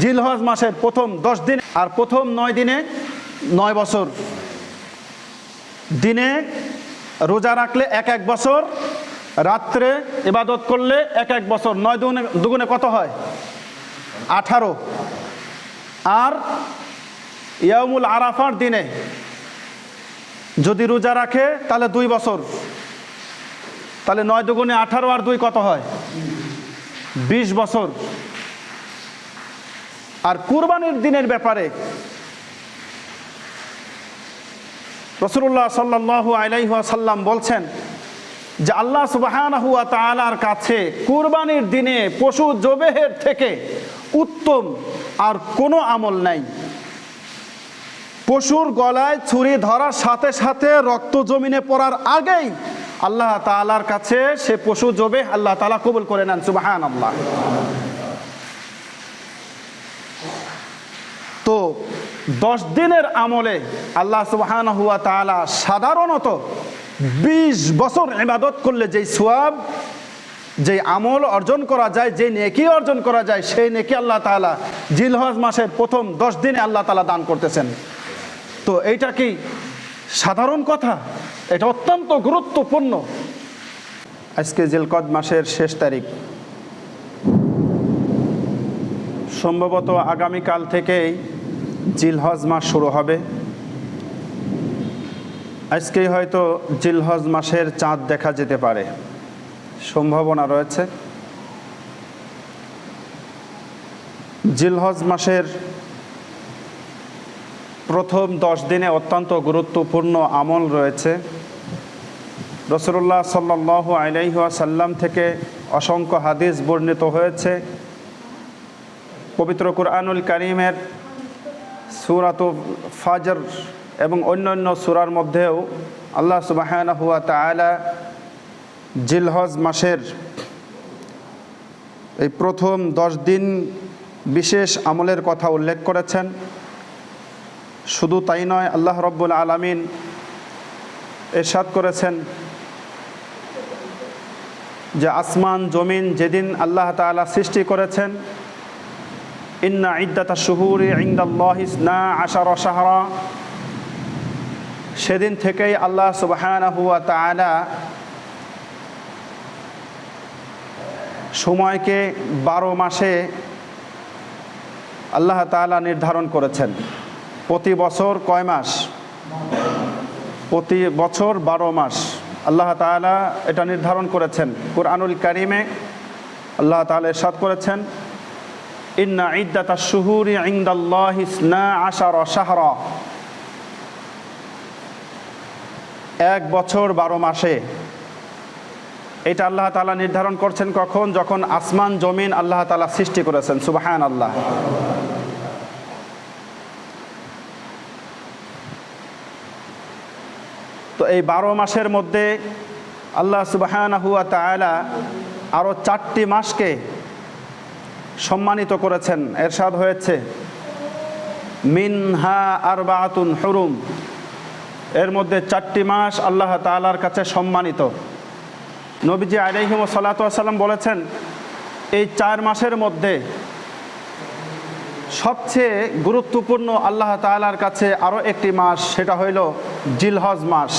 জিলহজ মাসের প্রথম দশ দিন আর প্রথম নয় দিনে নয় বছর। দিনে রোজা রাখলে এক এক বছর, রাত্রে ইবাদত করলে এক এক বছর। নয় দুগুণে দুগুণে কত হয়? আঠারো। আর ইয়ামুল আরাফার দিনে যদি রোজা রাখে, তাহলে দুই বছর। তাহলে নয় দুগুণে আঠারো আর দুই কত হয়? বিশ বছর। আর কুরবানির দিনের ব্যাপারে রসুল্লাহ সাল্লাহ আলাইসাল্লাম বলছেন যে আল্লাহ সুবাহানহুয়া কাছে কুরবানির দিনে পশু জবেহের থেকে উত্তম আর কোনো আমল নাই। পশুর গলায় ছুরি ধরার সাথে সাথে রক্ত জমিনে পড়ার আগেই আল্লাহ তালার কাছে সে পশু জবে আল্লাহ তালা কবুল করে নেন সুবাহান আল্লাহ তো দশ দিনের আমলে আল্লাহ সুবাহান হুয়া তালা সাধারণত বিশ বছর ইবাদত করলে যেই সোয়াব যে আমল অর্জন করা যায় যে নেকি অর্জন করা যায়, সেই নেকি আল্লাহ তালা জিলহজ মাসের প্রথম দশ দিনে আল্লাহ তালা দান করতেছেন। তো এইটা কি সাধারণ কথা? এটা অত্যন্ত গুরুত্বপূর্ণ। আজকে জিলকদ মাসের শেষ তারিখ। সম্ভবত আগামীকাল থেকেই জিলহজ মাস শুরু হবে। আজকেই হয়তো জিলহজ মাসের চাঁদ দেখা যেতে পারে। সম্ভাবনা রয়েছে। জিলহজ মাসের প্রথম দশ দিনে অত্যন্ত গুরুত্বপূর্ণ আমল রয়েছে। রসুল্লাহ সাল্লাহ আলাইহাসাল্লাম থেকে অসংখ্য হাদিস বর্ণিত হয়েছে। পবিত্র কুরআনুল করিমের সুরাত ফাজর এবং অন্যান্য সুরার মধ্যেও আল্লাহ সুবাহান তালা জিলহজ মাসের এই প্রথম দশ দিন বিশেষ আমলের কথা উল্লেখ করেছেন। শুধু তাই নয়, আল্লাহ রব্বুল আলমিন এরশাদ করেছেন যে আসমান, জমিন যেদিন আল্লাহ তালা সৃষ্টি করেছেন ইন্না ইদ্দাতা শুহুরি ইন্দাল্লাহ ইসনা আশার সাহারা সেদিন থেকেই আল্লাহ সুবাহানা হুয়া তালা সময়কে বারো মাসে আল্লাহ তালা নির্ধারণ করেছেন। প্রতি বছর কয় মাস? প্রতি বছর বারো মাস। আল্লাহ তালা এটা নির্ধারণ করেছেন। কুরআনুল কারিমে আল্লাহ তালা এরশাদ করেছেন ইন্না ইদ্দাতা শুহুরি ইন্দাল্লাহ ইসনা আশার শাহরা। এক বছর বারো মাসে। এটা আল্লাহ তালা নির্ধারণ করছেন কখন? যখন আসমান, জমিন আল্লাহ তালা সৃষ্টি করেছেন সুবাহান আল্লাহ তো এই বারো মাসের মধ্যে আল্লাহ সুবাহান হুয়া তালা আরও চারটি মাসকে সম্মানিত করেছেন। এরশাদ হয়েছে। মিনহা আরবাতুন হরুম। এর মধ্যে চারটি মাস আল্লাহ তালার কাছে সম্মানিত। নবীজি আলাইহিম সাল্লাতাম বলেছেন, এই চার মাসের মধ্যে সবচেয়ে গুরুত্বপূর্ণ আল্লাহ তালার কাছে আরও একটি মাস, সেটা হইল জিলহজ মাস।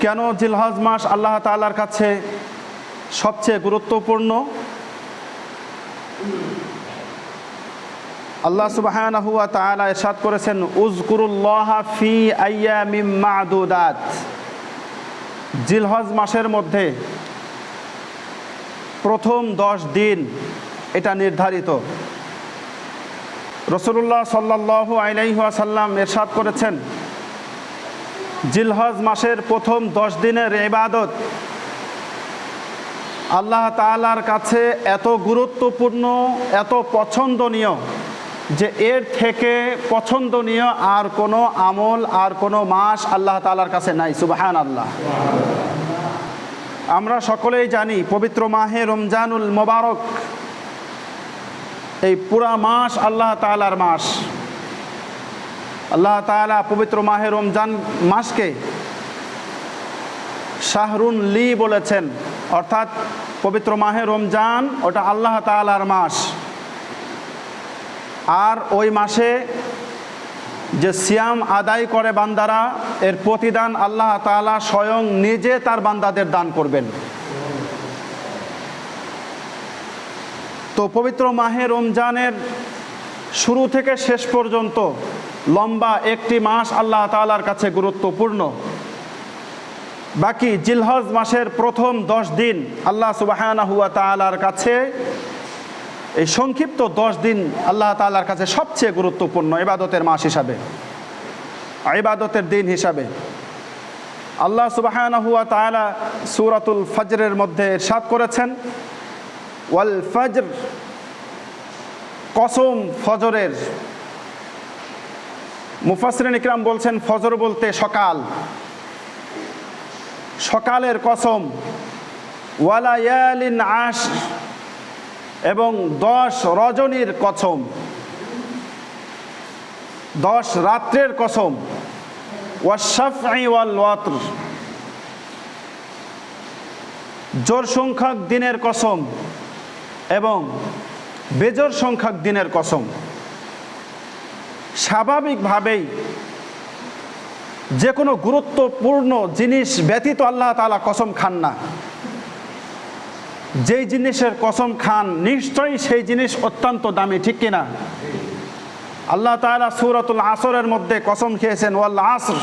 কেন জিলহজ মাস আল্লাহ তালার কাছে সবচেয়ে গুরুত্বপূর্ণ? আল্লাহ তালা এরশাদ করেছেন ফি জিলহজ মাসের মধ্যে প্রথম দশ দিন এটা নির্ধারিত। রসুল্লাহ সাল্লাহ আলাইহাসাল্লাম এরশাদ করেছেন, জিলহজ মাসের প্রথম দশ দিনের ইবাদত আল্লাহ তালার কাছে এত গুরুত্বপূর্ণ, এত পছন্দনীয় যে এর থেকে পছন্দনীয় আর কোনো আমল আর কোনো মাস আল্লাহ তালার কাছে নাই সুবাহান আল্লাহ আমরা সকলেই জানি পবিত্র মাহে রমজানুল মোবারক, এই পুরা মাস আল্লাহ তালার মাস। আল্লাহ তালা পবিত্র মাহে রমজান মাসকে শাহরুন লি বলেছেন, অর্থাৎ পবিত্র মাহে রমজান, ওটা আল্লাহ তালার মাস। আর ওই মাসে যে সিয়াম আদায় করে বান্দারা, এর প্রতিদান আল্লাহ তাআলা স্বয়ং নিজে তার বান্দাদের দান করবেন। তো পবিত্র মাহে রমজানের শুরু থেকে শেষ পর্যন্ত লম্বা একটি মাস আল্লাহ তাআলার কাছে গুরুত্বপূর্ণ। বাকি জিলহজ মাসের প্রথম দশ দিন আল্লাহ তালার কাছে, এই সংক্ষিপ্ত দশ দিন আল্লাহ তাআলার কাছে সবচেয়ে গুরুত্বপূর্ণ ইবাদতের মাস হিসাবে, ইবাদতের দিন হিসাবে। আল্লাহ তাআলা সূরাতুল ফজরের মধ্যে ইরশাদ করেছেন, ওয়াল ফজর, কসম ফজরের। মুফাসরিন ইকরাম বলছেন, ফজর বলতে সকাল। সকালের কসম। ওয়ালায়ালিন আশ এবং দশ রজনীর কসম। দশ রাত্রের কসম। ওয়াল ওয়াতর জোর সংখ্যক দিনের কসম এবং বেজোর সংখ্যক দিনের কসম। স্বাভাবিকভাবেই যে কোনো গুরুত্বপূর্ণ জিনিস ব্যতীত আল্লাহ তালা কসম খান না। যেই জিনিসের কসম খান, নিশ্চয়ই সেই জিনিস অত্যন্ত দামি, ঠিক কিনা? আল্লাহ তাআলা সূরাতুল আসরের মধ্যে কসম খেয়েছেন, ওয়াল আসর।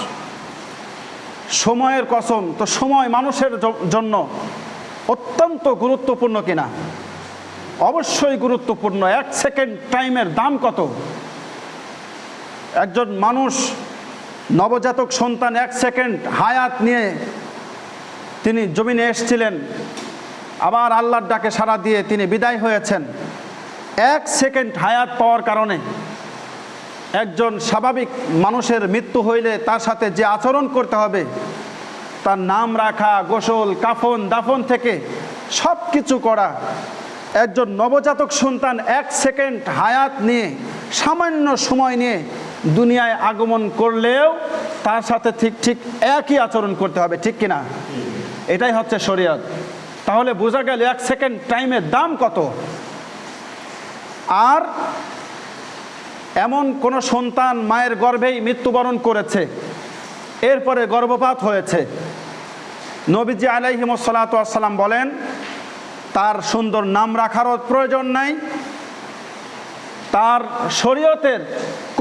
সময়ের কসম, তো সময় মানুষের জন্য অত্যন্ত গুরুত্বপূর্ণ কিনা? অবশ্যই গুরুত্বপূর্ণ। এক সেকেন্ড টাইমের দাম কত? একজন মানুষ নবজাতক সন্তান এক সেকেন্ড হায়াত নিয়ে তিনি জমিনে এসছিলেন। আবার আল্লাহর ডাকে সাড়া দিয়ে তিনি বিদায় হয়েছেন। এক সেকেন্ড হায়াত পাওয়ার কারণে একজন স্বাভাবিক মানুষের মৃত্যু হইলে তার সাথে যে আচরণ করতে হবে, তার নাম রাখা, গোসল, কাফন, দাফন থেকে সব কিছু করা, একজন নবজাতক সন্তান এক সেকেন্ড হায়াত নিয়ে সামান্য সময় নিয়ে দুনিয়ায় আগমন করলেও তার সাথে ঠিক ঠিক একই আচরণ করতে হবে, ঠিক কিনা? এটাই হচ্ছে শরীয়ত। তাহলে বোঝা গেল এক সেকেন্ড টাইমের দাম কত? আর এমন কোন সন্তান মায়ের গর্ভেই মৃত্যুবরণ করেছে, এরপরে গর্ভপাত হয়েছে। নবীজি আলাইহিমসালাম বলেন, তার সুন্দর নাম রাখারও প্রয়োজন নাই, তার শরীয়তের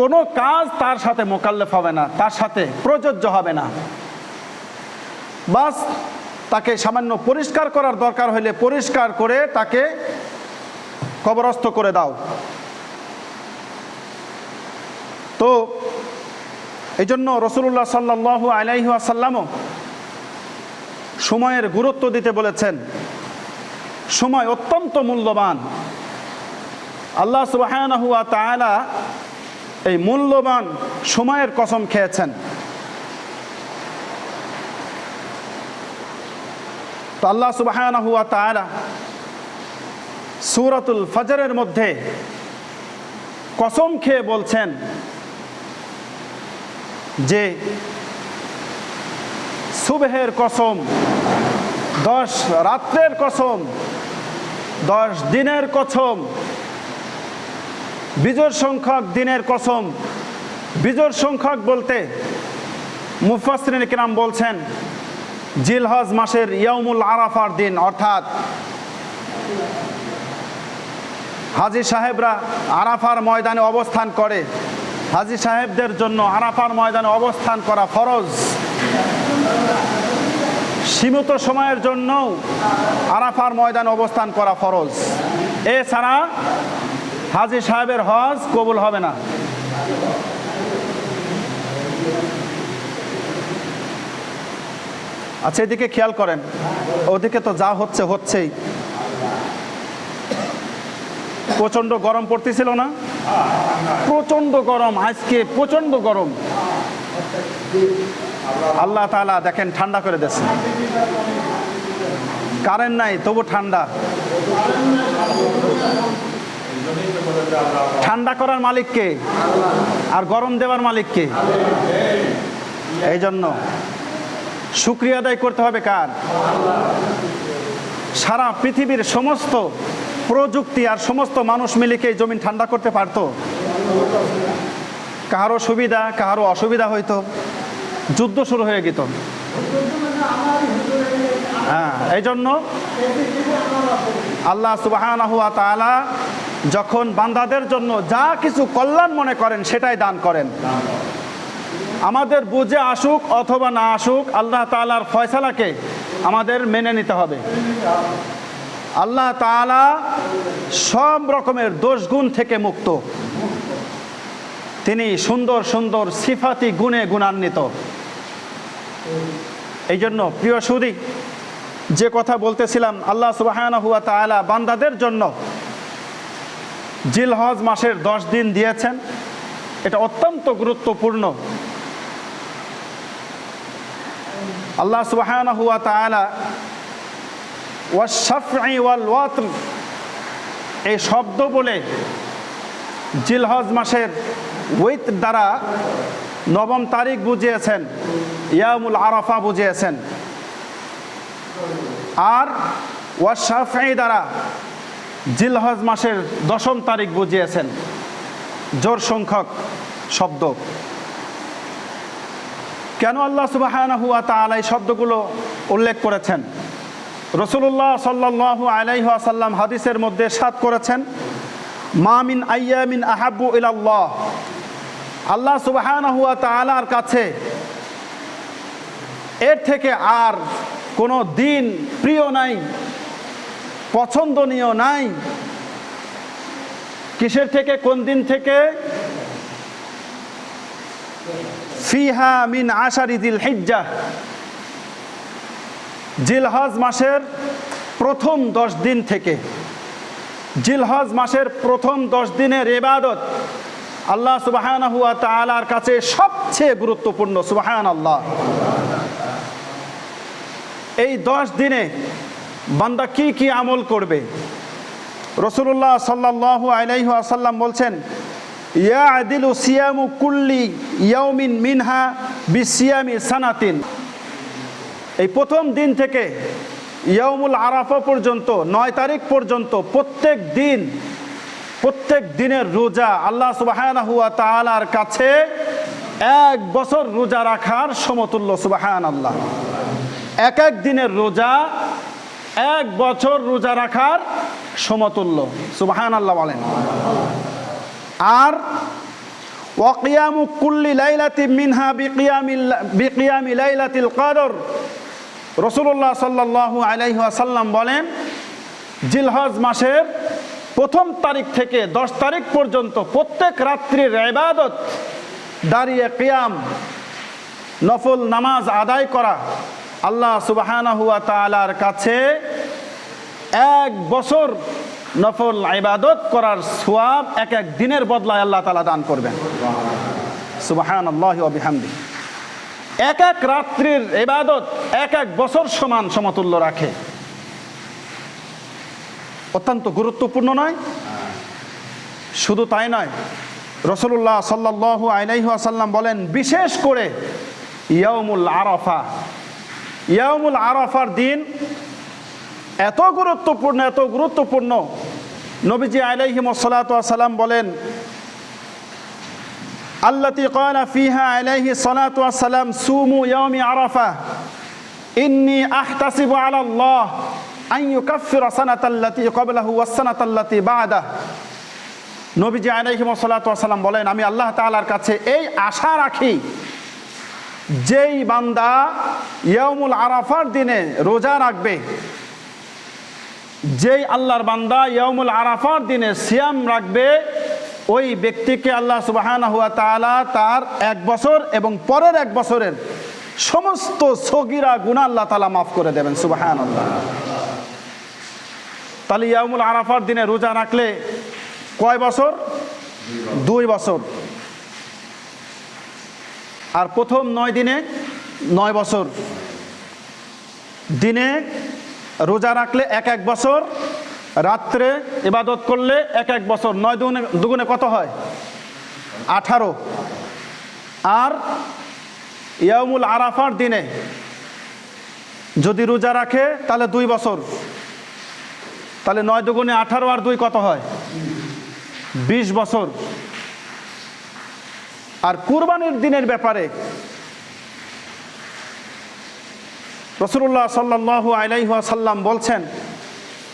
কোনো কাজ তার সাথে মোকাল্লেফ হবে না, তার সাথে প্রযোজ্য হবে না। বাস তাকে সামান্য পরিষ্কার করার দরকার হলে পরিষ্কার করে তাকে কবরস্থ করে দাও। তো এই জন্য রসুল্লাহ সাল্লাহ আলাইহি আসাল্লামও সময়ের গুরুত্ব দিতে বলেছেন। সময় অত্যন্ত মূল্যবান। আল্লাহ তাআলা এই মূল্যবান সময়ের কসম খেয়েছেন। তো আল্লাহ তাআলা সূরাতুল ফজরের মধ্যে কসম খেয়ে বলছেন যে সুবহের কসম, দশ রাত্রের কসম, দশ দিনের কসম বিজোর সংখ্যক দিনের কসম। বিজোর সংখ্যক বলতে মুফাসরিন কিরাম বলছেন, জিলহজ মাসের ইয়ামুল আরাফার দিন, অর্থাৎ হাজি সাহেবরা আরাফার ময়দানে অবস্থান করে। হাজি সাহেবদের জন্য আরাফার ময়দানে অবস্থান করা ফরজ। সীমিত সময়ের জন্য আরাফার ময়দানে অবস্থান করা ফরজ। এছাড়া হাজি সাহেবের হজ কবুল হবে না। আচ্ছা এদিকে খেয়াল করেন। ওদিকে তো যা হচ্ছে, হচ্ছেই। প্রচণ্ড গরম পড়তেছিল না? প্রচণ্ড গরম আজকে প্রচণ্ড গরম। আল্লাহ তাআলা দেখেন, ঠান্ডা করে দিয়েছে। কারেন্ট নাই, তবু ঠান্ডা। ঠান্ডা করার মালিক কে আর গরম দেওয়ার মালিক কে এই জন্য শুক্রিয়া আদায় করতে হবে কার? সারা পৃথিবীর সমস্ত প্রযুক্তি আর সমস্ত মানুষ মিলে কি এই জমিন ঠান্ডা করতে পারতো। কারও সুবিধা কারও অসুবিধা হইতো। যুদ্ধ শুরু হয়ে যেত হ্যাঁ এই জন্য আল্লাহ তাআলা যখন বান্দাদের জন্য যা কিছু কল্যাণ মনে করেন, সেটাই দান করেন। আমাদের বুঝে আসুক অথবা না আসুক, আল্লাহ তাআলার ফয়সালাকে আমাদের মেনে নিতে হবে। আল্লাহ তাআলা সব রকমের দোষগুণ থেকে মুক্ত। তিনি সুন্দর সুন্দর সিফাতি গুণে গুণান্বিত। এই জন্য প্রিয় সুদী, যে কথা বলতেছিলাম, আল্লাহ তাআলা বান্দাদের জন্য জিলহজ মাসের দশ দিন দিয়েছেন। এটা অত্যন্ত গুরুত্বপূর্ণ। আল্লাহ সুবাহানা হুয়া এই শব্দ বলে জিলহজ মাসের ওইত দ্বারা নবম তারিখ বুঝিয়েছেন ইয়ামুল আরাফা বুঝিয়েছেন। আর ওয়াশাফি দ্বারা জিলহজ মাসের দশম তারিখ বুঝিয়েছেন। জোর সংখ্যক শব্দ। কেন আল্লাহ তাআলা এই শব্দগুলো উল্লেখ করেছেন? রসুল্লাহ সাল্লাল্লাহু আলাইহি ওয়াসাল্লাম হাদিসের মধ্যে সাত করেছেন মামিন আইয়ামিন আহাবু ইলাল্লাহ। আল্লাহ সুবাহানাহু ওয়া তাআলার কাছে এর থেকে আর কোনো দিন প্রিয় নাই। পছন্দনীয় নাই। কিসের থেকে, কোন দিন থেকে? ফিহা মিন আশারি দিল হিজ্জা। জিলহজ মাসের প্রথম দশ দিন থেকে। জিলহজ মাসের প্রথম দশ দিনের এবাদত আল্লাহ সুবাহান হুয়া তালার কাছে সবচেয়ে গুরুত্বপূর্ণ সুবাহান আল্লাহ এই দশ দিনে বান্দা কি কি আমল করবে? রসুল্লাহ সাল্লাহ আলাইহু আসাল্লাম বলছেন ইয়া আদিলু সিয়ামু কুল্লি ইয়াউমিন মিনহা বিসিয়ামি সানাতিন। এই প্রথম দিন থেকে ইয়ামুল আরাফা পর্যন্ত, নয় তারিখ পর্যন্ত প্রত্যেক দিন, প্রত্যেক দিনের রোজা আল্লাহ সুবাহান হুয়া তালার কাছে এক বছর রোজা রাখার সমতুল্য সুবাহান আল্লাহ এক এক দিনের রোজা এক বছর রোজা রাখার সমতুল্য। সুবাহান আল্লাহ বলেন। আর ওয়াকিয়ামু কুল্লি লাইলাতি মিনহা বিকিয়ামি লাইলাতিল কদর। রসুল্লাহ সাল্লাহ আলাইসাল্লাম বলেন, জিলহজ মাসের প্রথম তারিখ থেকে দশ তারিখ পর্যন্ত প্রত্যেক রাত্রির ইবাদত, দাঁড়িয়ে কিয়াম, নফল নামাজ আদায় করা আল্লাহ সুবাহানা হুয়া তালার কাছে এক বছর নফল ইবাদত করার সোয়াব এক এক দিনের বদলায় আল্লাহ তালা দান করবেন। সুবাহান এক এক রাত্রির ইবাদত এক এক বছর সমান সমতুল্য রাখে। অত্যন্ত গুরুত্বপূর্ণ নয়। শুধু তাই নয় রসুল্লাহ সাল্লাহ আলাইসাল্লাম বলেন, বিশেষ করে ইয়ামুল আরফা ইয়ামুল আরাফার দিন এত গুরুত্বপূর্ণ এত গুরুত্বপূর্ণ। নবীজি আলাইহিম সালাম বলেন, আল্লাতি কয়লা ফিহা আলাইহি সালাম সুমু ইয়ামি আরাফা, ইন্নি আহতাসিবু আলাল্লাহ আন ইউকাফির সানাতাল্লাতি ক্বাবলাহু ওয়াস সানাতাল্লাতি বা'দা। নবীজি আলাইহিম সালাম বলেন, আমি আল্লাহ তাআলার কাছে এই আশা রাখি যেই বান্দা ইয়ামুল আরাফার দিনে রোজা রাখবে, যেই আল্লাহর বান্দা ইয়ামুল আরাফার দিনে সিয়াম রাখবে, ওই ব্যক্তিকে আল্লাহ সুবাহান হুয়া তালা তার এক বছর এবং পরের এক বছরের সমস্ত সগিরা গুণা আল্লাহ তালা মাফ করে দেবেন সুবাহান আল্লাহ তাহলে ইয়ামুল আরাফার দিনে রোজা রাখলে কয় বছর? দুই বছর। আর প্রথম নয় দিনে নয় বছর। দিনে রোজা রাখলে এক এক বছর, রাত্রে ইবাদত করলে এক এক বছর। নয় দুগুণে দুগুণে কত হয়? আঠারো। আর ইয়ামুল আরাফার দিনে যদি রোজা রাখে, তাহলে দুই বছর। তাহলে নয় দুগুণে আঠারো আর দুই কত হয়? বিশ বছর। আর কুরবানির দিনের ব্যাপারে রসুল্লাহ সাল্লাহ আলাইসাল্লাম বলছেন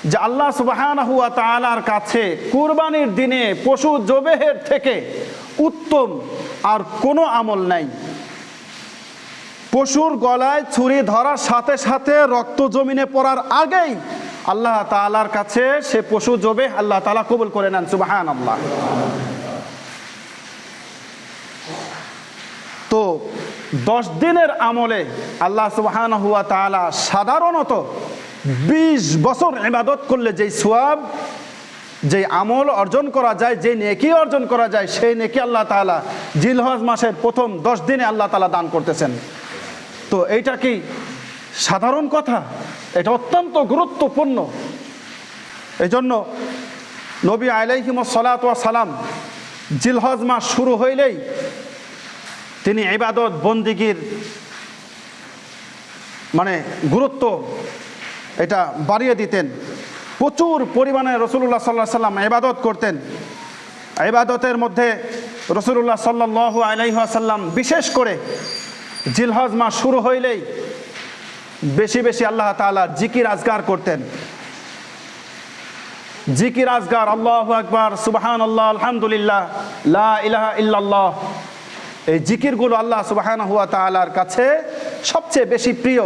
যে আল্লাহ সুবাহানাহু তালার কাছে কুরবানির দিনে পশু জবেহের থেকে উত্তম আর কোনো আমল নাই। পশুর গলায় ছুরি ধরার সাথে সাথে রক্ত জমিনে পড়ার আগেই আল্লাহ তালার কাছে সে পশু জবে আল্লাহ তালা কবুল করে নেন সুবাহান আল্লাহ দশ দিনের আমলে আল্লাহ সুবাহান হুয়া তালা সাধারণত বিশ বছর ইবাদত করলে যেই সোয়াব যে আমল অর্জন করা যায় যে নেকি অর্জন করা যায়, সেই নেকি আল্লাহ তালা জিলহজ মাসের প্রথম দশ দিনে আল্লাহ তালা দান করতেছেন। তো এইটা কি সাধারণ কথা? এটা অত্যন্ত গুরুত্বপূর্ণ। এই জন্য নবী আলাইহিম সালাত সালাম জিলহজ মাস শুরু হইলেই তিনি ইবাদত, বন্দিগির মানে গুরুত্ব এটা বাড়িয়ে দিতেন। প্রচুর পরিমাণে রসুল্লাহ সাল্লাহ সাল্লাম ইবাদত করতেন। এবাদতের মধ্যে রসুল্লাহ সাল্লাহ আলাইসাল্লাম বিশেষ করে জিলহজ মাস শুরু হইলেই বেশি বেশি আল্লাহ তালা জিকির আজগার করতেন। জিকির আজগার, আল্লাহ আকবার সুবাহান আল্লাহ আলহামদুলিল্লাহ, লা ইল্লাল্লাহ এই জিকিরগুলো আল্লাহ সুবাহান হুয়া কাছে সবচেয়ে বেশি প্রিয়।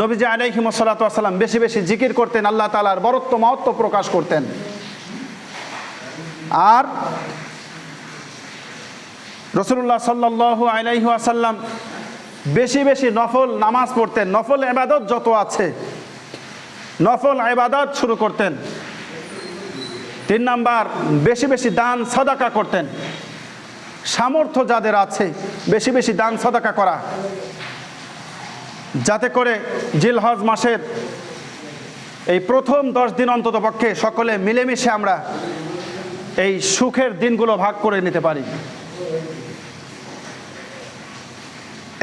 নবীজি আলাইহিম সাল্লাম বেশি বেশি জিকির করতেন, আল্লাহ তালার বরত্ব, মহত্ব প্রকাশ করতেন। আর রসুল্লাহ সাল্লাহ আলাইহাসাল্লাম বেশি বেশি নফল নামাজ পড়তেন, নফল এবাদত যত আছে, নফল এবাদত শুরু করতেন। তিন নাম্বার, বেশি বেশি দান, সদাকা করতেন। সামর্থ্য যাদের আছে, বেশি বেশি দান সদাকা করা। যাতে করে জিলহজ মাসের এই প্রথম দশ দিন অন্তত পক্ষে সকলে মিলেমিশে আমরা এই সুখের দিনগুলো ভাগ করে নিতে পারি।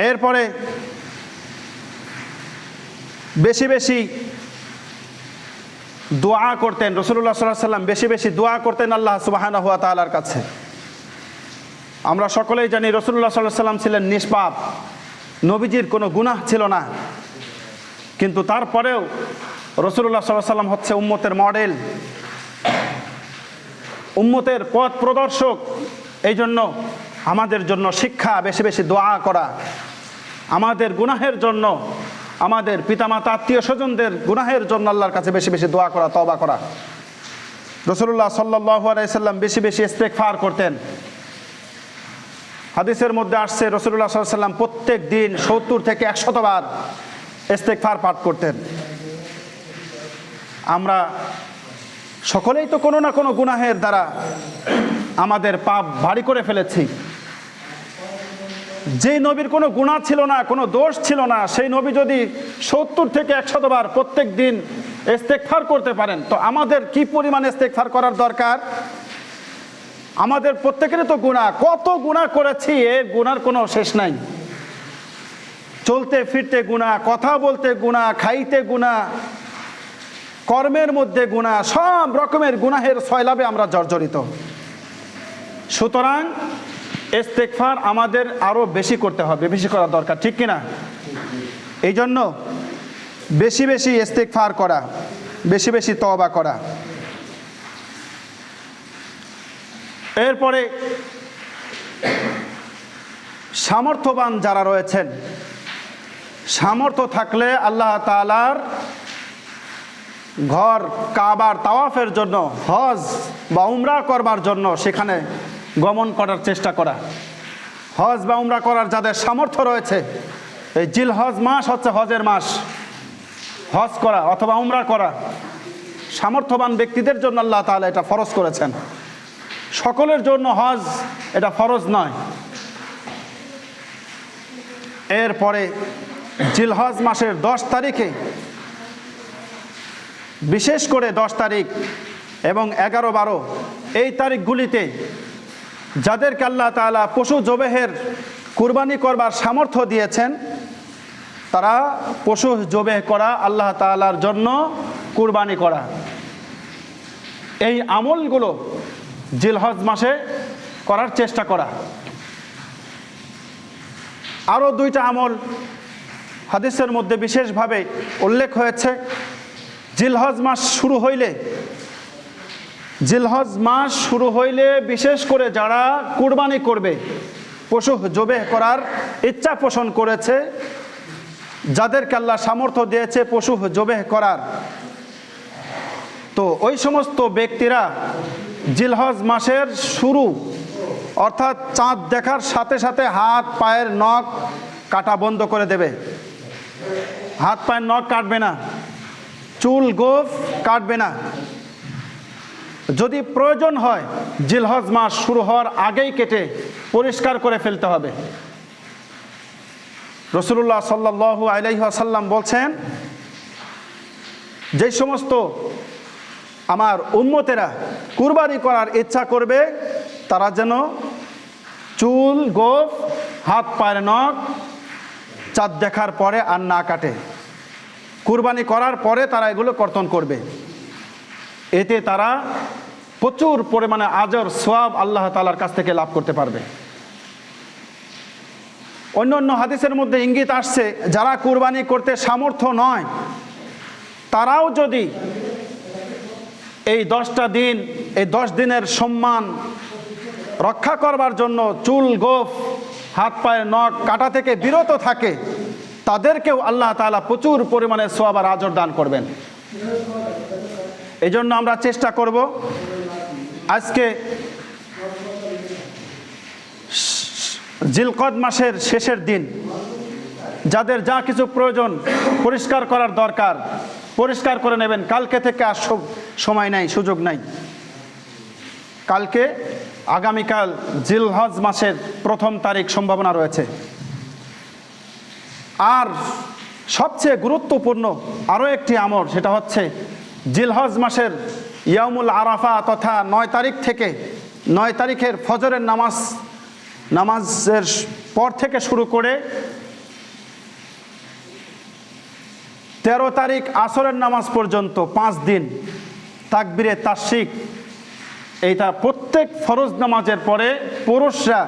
এরপরে বেশি বেশি দোয়া করতেন রসুল্লাহ সাল্লাহ সাল্লাম বেশি বেশি দোয়া করতেন আল্লাহ সুবাহানা হুয়া তালার কাছে। আমরা সকলেই জানি রসুল্লাহ সাল্লাহ সাল্লাম ছিলেন নিষ্পাপ। নবীজির কোনো গুনাহ ছিল না। কিন্তু তারপরেও রসুল্লাহ সাল্লাহ সাল্লাম হচ্ছে উম্মতের মডেল। উম্মতের পথ প্রদর্শক। এই জন্য আমাদের জন্য শিক্ষা, বেশি বেশি দোয়া করা। আমাদের গুনাহের জন্য, আমাদের পিতামাতা, আত্মীয় স্বজনদের গুনাহের জন্য আল্লাহর কাছে বেশি বেশি দোয়া করা তবা করা। রসুল্লাহ সাল্লাহ আলাইসাল্লাম বেশি বেশি ফার করতেন। হাদিসের মধ্যে আসছে রসুল্লাহ সাল্লাম প্রত্যেক দিন সত্তর থেকে একশতবার ফার পাঠ করতেন। আমরা সকলেই তো কোনো না কোনো গুনাহের দ্বারা আমাদের পাপ ভারী করে ফেলেছি। যেই নবীর কোনো গুণা ছিল না, কোনো দোষ ছিল না, সেই নবী যদি সত্তর থেকে একশতবার প্রত্যেক দিন ইস্তেকফার করতে পারেন, তো আমাদের কি পরিমাণ ইস্তেকফার করার দরকার? আমাদের প্রত্যেকেরই তো গুণা কত গুণা করেছি এর গুণার কোনো শেষ নাই। চলতে ফিরতে গুণা কথা বলতে গুণা খাইতে গুণা কর্মের মধ্যে গুণা সব রকমের গুনাহের সয়লাভে আমরা জর্জরিত। সুতরাং ইস্তেকফার আমাদের আরও বেশি করতে হবে, বেশি করা দরকার, ঠিক কিনা? এই জন্য বেশি বেশি ইস্তেকফার করা, বেশি বেশি তবা করা। এরপরে সামর্থ্যবান যারা রয়েছেন, সামর্থ্য থাকলে আল্লাহ তালার ঘর, কাবার তাওয়াফের জন্য, হজ বা উমরা করবার জন্য সেখানে গমন করার চেষ্টা করা। হজ বা উমরা করার যাদের সামর্থ্য রয়েছে, এই জিল হজ মাস হচ্ছে হজের মাস। হজ করা অথবা উমরা করা, সামর্থ্যবান ব্যক্তিদের জন্য আল্লাহ তাহলে এটা ফরজ করেছেন। সকলের জন্য হজ এটা ফরজ নয়। এরপরে জিলহজ মাসের দশ তারিখে, বিশেষ করে দশ তারিখ এবং এগারো বারো, এই তারিখগুলিতে যাদেরকে আল্লাহ তালা পশু জবেহের কুরবানি করবার সামর্থ্য দিয়েছেন, তারা পশু জবেহ করা আল্লাহ তালার জন্য কুরবানি করা। এই আমলগুলো জিলহজ মাসে করার চেষ্টা করা। আরও দুইটা আমল হাদিসের মধ্যে বিশেষভাবে উল্লেখ হয়েছে। জিলহজ মাস শুরু হইলে জিলহজ মাস শুরু হইলে বিশেষ করে যারা কুরবানি করবে, পশু জবে করার ইচ্ছা পোষণ করেছে, যাদেরকে আল্লাহ সামর্থ্য দিয়েছে পশু জবেহ করার। তো ওই সমস্ত ব্যক্তিরা জিলহজ মাসের শুরু, অর্থাৎ চাঁদ দেখার সাথে সাথে হাত পায়ের নখ কাটা বন্ধ করে দেবে। হাত পায়ের নখ কাটবে না, চুল গোফ কাটবে না। যদি প্রয়োজন হয়, জিলহজ মাস শুরু হওয়ার আগেই কেটে পরিষ্কার করে ফেলতে হবে। রসুল্লাহ সাল্লাহ আলাইসাল্লাম বলছেন, যে সমস্ত আমার উন্মতেরা কুরবানি করার ইচ্ছা করবে, তারা যেন চুল, গোফ, হাত, পায়ের নখ চাঁদ দেখার পরে আর না কাটে। কুরবানি করার পরে তারা এগুলো কর্তন করবে। এতে তারা প্রচুর পরিমাণে আজর, সোয়াব আল্লাহ তালার কাছ থেকে লাভ করতে পারবে। অন্য অন্য হাদিসের মধ্যে ইঙ্গিত আসছে, যারা কুরবানি করতে সামর্থ্য নয়, তারাও যদি এই দশটা দিন, এই দশ দিনের সম্মান রক্ষা করবার জন্য চুল, গোফ, হাত পায়ের নখ, কাটা থেকে বিরত থাকে, তাদেরকেও আল্লাহ তালা প্রচুর পরিমাণে সোয়াবার আজর দান করবেন। এই জন্য আমরা চেষ্টা করব আজকে জিলকদ মাসের শেষের দিন, যাদের যা কিছু প্রয়োজন পরিষ্কার করার দরকার, পরিষ্কার করে নেবেন। কালকে থেকে আর সময় নাই, সুযোগ নাই। কালকে আগামীকাল জিলহজ মাসের প্রথম তারিখ সম্ভাবনা রয়েছে। আর সবচেয়ে গুরুত্বপূর্ণ আরও একটি আমর, সেটা হচ্ছে জিলহজ মাসের ইয়ামুল আরাফা তথা নয় তারিখ থেকে, নয় তারিখের ফজরের নামাজ, নামাজের পর থেকে শুরু করে তেরো তারিখ আসরের নামাজ পর্যন্ত পাঁচ দিন তাকবিরে তাসিক এইটা প্রত্যেক ফরজ নামাজের পরে পুরুষরা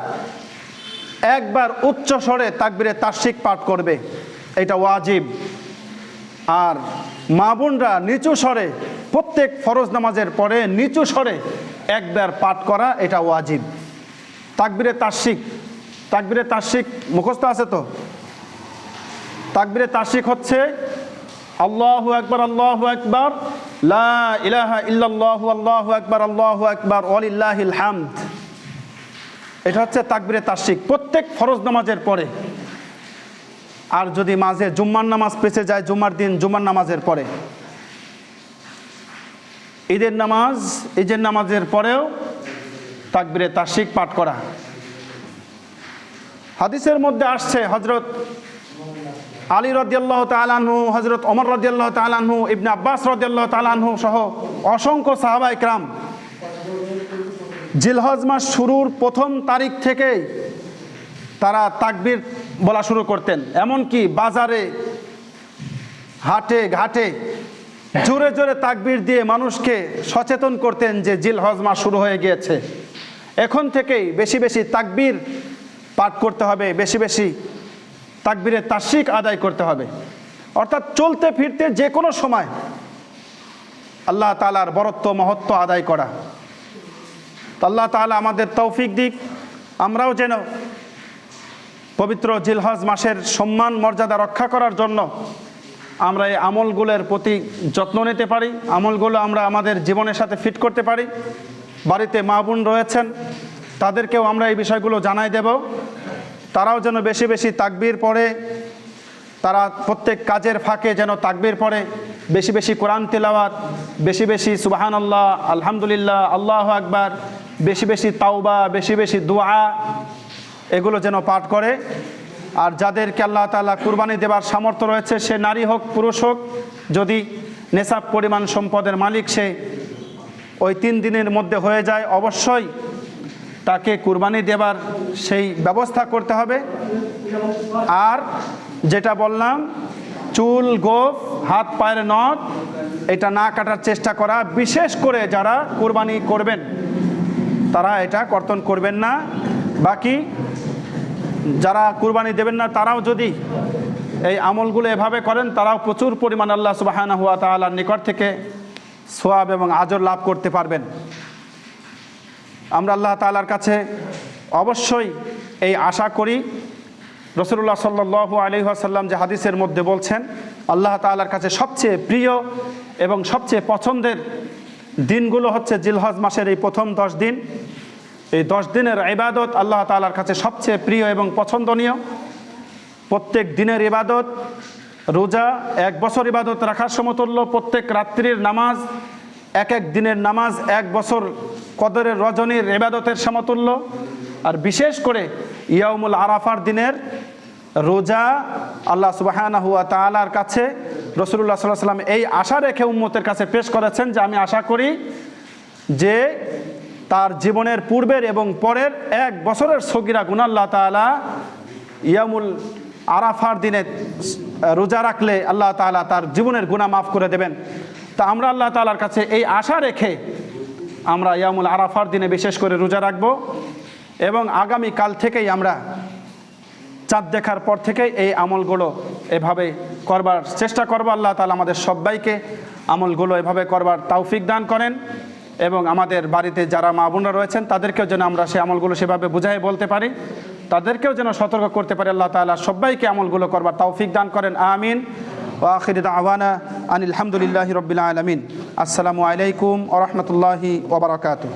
একবার উচ্চ স্বরে তাকবিরে তাসিক পাঠ করবে। এটা ওয়াজিব। আর মা বোনরা নিচু স্বরে প্রত্যেক ফরজ নামাজের পরে নিচু স্বরে একবার পাঠ করা এটা ওয়াজিব। তাকবিরে তাসিক তাকবিরে তাসিক মুখস্থ আছে তো? তাকবিরে তাসিক হচ্ছে আল্লাহু আকবার আল্লাহু আকবার লা ইলাহা ইল্লাল্লাহু, আল্লাহু আকবার আল্লাহু আকবার, ওয়ালিল্লাহিল হামদ। এটা হচ্ছে তাকবিরে তাসিক প্রত্যেক ফরজ নামাজের পরে। আর যদি মাঝে জুম্মার নামাজ পেছে যায়, জুম্মার দিন জুম্মার নামাজের পরে। ঈদের নামাজ, ঈদের নামাজের পরেও তাকবিরে তাসিক পাঠ করা। হাদিসের মধ্যে আসছে হজরত আলী রদিয়াল্লাহ তালানহু হজরত অমর রদিয়াল্লাহ তালানহু ইবনে আব্বাস রদিয়াল্লাহ তালানহু সহ অসংখ্য সাহাবা ইকরাম। জিলহজ মাস শুরুর প্রথম তারিখ থেকেই তারা তাকবির বলা শুরু করতেন। এমনকি বাজারে, হাটে, ঘাটে জোরে জোরে তাকবির দিয়ে মানুষকে সচেতন করতেন যে জিলহজ মাস শুরু হয়ে গিয়েছে। এখন থেকেই বেশি বেশি তাকবির পাঠ করতে হবে, বেশি বেশি তাকবিরে তাসিক আদায় করতে হবে। অর্থাৎ চলতে ফিরতে যে কোনো সময় আল্লাহ তালার বরত্ব, মহত্ব আদায় করা। আল্লাহ তালা আমাদের তৌফিক দিক। আমরাও যেন পবিত্র জিলহজ মাসের সম্মান, মর্যাদা রক্ষা করার জন্য আমরা এই আমলগুলোর প্রতি যত্ন নিতে পারি। আমলগুলো আমরা আমাদের জীবনের সাথে ফিট করতে পারি। বাড়িতে মা বোন রয়েছেন, তাদেরকেও আমরা এই বিষয়গুলো জানাই দেব। তারাও যেন বেশি বেশি তাকবির পড়ে, তারা প্রত্যেক কাজের ফাঁকে যেন তাকবির পড়ে, বেশি বেশি কোরআন তেলাওয়াত, বেশি বেশি সুবাহান আল্লাহ আলহামদুলিল্লাহ, আল্লাহ আকবার, বেশি বেশি তাওবা, বেশি বেশি দোয়া, এগুলো যেন পাঠ করে। আর যাদেরকে আল্লাহ তালা কুরবানি দেবার সামর্থ্য রয়েছে, সে নারী হোক, পুরুষ হোক, যদি নেশাব পরিমাণ সম্পদের মালিক সে ওই তিন দিনের মধ্যে হয়ে যায়, অবশ্যই তাকে কুরবানি দেবার সেই ব্যবস্থা করতে হবে। আর যেটা বললাম, চুল, গোফ, হাত, পায়ের নখ, এটা না কাটার চেষ্টা করা, বিশেষ করে যারা কোরবানি করবেন, তারা এটা কর্তন করবেন না। বাকি যারা কুরবানি দেবেন না, তারাও যদি এই আমলগুলো এভাবে করেন, তারাও প্রচুর পরিমাণ আল্লাহ সুবাহানা হুয়া তালার নিকট থেকে সোয়াব এবং আজর লাভ করতে পারবেন। আমরা আল্লাহ তালার কাছে অবশ্যই এই আশা করি রসুল্লাহ সাল্লু আলহাসাল্লাম যে হাদিসের মধ্যে বলছেন, আল্লাহ তালার কাছে সবচেয়ে প্রিয় এবং সবচেয়ে পছন্দের দিনগুলো হচ্ছে জিলহজ মাসের এই প্রথম দশ দিন। এই দশ দিনের ইবাদত আল্লাহ তালার কাছে সবচেয়ে প্রিয় এবং পছন্দনীয়। প্রত্যেক দিনের ইবাদত, রোজা, এক বছর ইবাদত রাখার সমতুল্য, প্রত্যেক রাত্রির নামাজ এক এক দিনের নামাজ, এক বছর কদরের রজনীর এবাদতের সমতুল্য। আর বিশেষ করে ইয়াউমুল আরাফার দিনের রোজা আল্লাহ সুবাহানা হুয়া তালার কাছে রসুল্লাহ সাল্লাহ সাল্লাম এই আশা রেখে উম্মতের কাছে পেশ করেছেন যে আমি আশা করি যে তার জীবনের পূর্বের এবং পরের এক বছরের সগিরা গুনাল্লাহ তালা ইয়ামুল আরাফার দিনে রোজা রাখলে আল্লাহ তালা তার জীবনের গুণা মাফ করে দেবেন। তা আমরা আল্লাহ তালার কাছে এই আশা রেখে আমরা ইয়ামুল আরাফার দিনে বিশেষ করে রোজা রাখব এবং আগামী কাল থেকেই আমরা চাঁদ দেখার পর থেকে এই আমলগুলো এভাবে করবার চেষ্টা করব। আল্লাহ তালা আমাদের সবাইকে আমলগুলো এভাবে করবার তৌফিক দান করেন এবং আমাদের বাড়িতে যারা মা বোনরা রয়েছেন, তাদেরকেও যেন আমরা সেই আমলগুলো সেভাবে বুঝাই বলতে পারি। তাদেরকেও যেন সতর্ক করতে পারি। আল্লাহ তালা সবাইকে আমলগুলো করবার তৌফিক দান করেন। আমিন। ও আখির আওয়ানা আনিল আলহামদুলিল্লাহ রবিল আলমিন আসসালামু আলাইকুম ওরহমতুল্লাহি ওবরাকাতু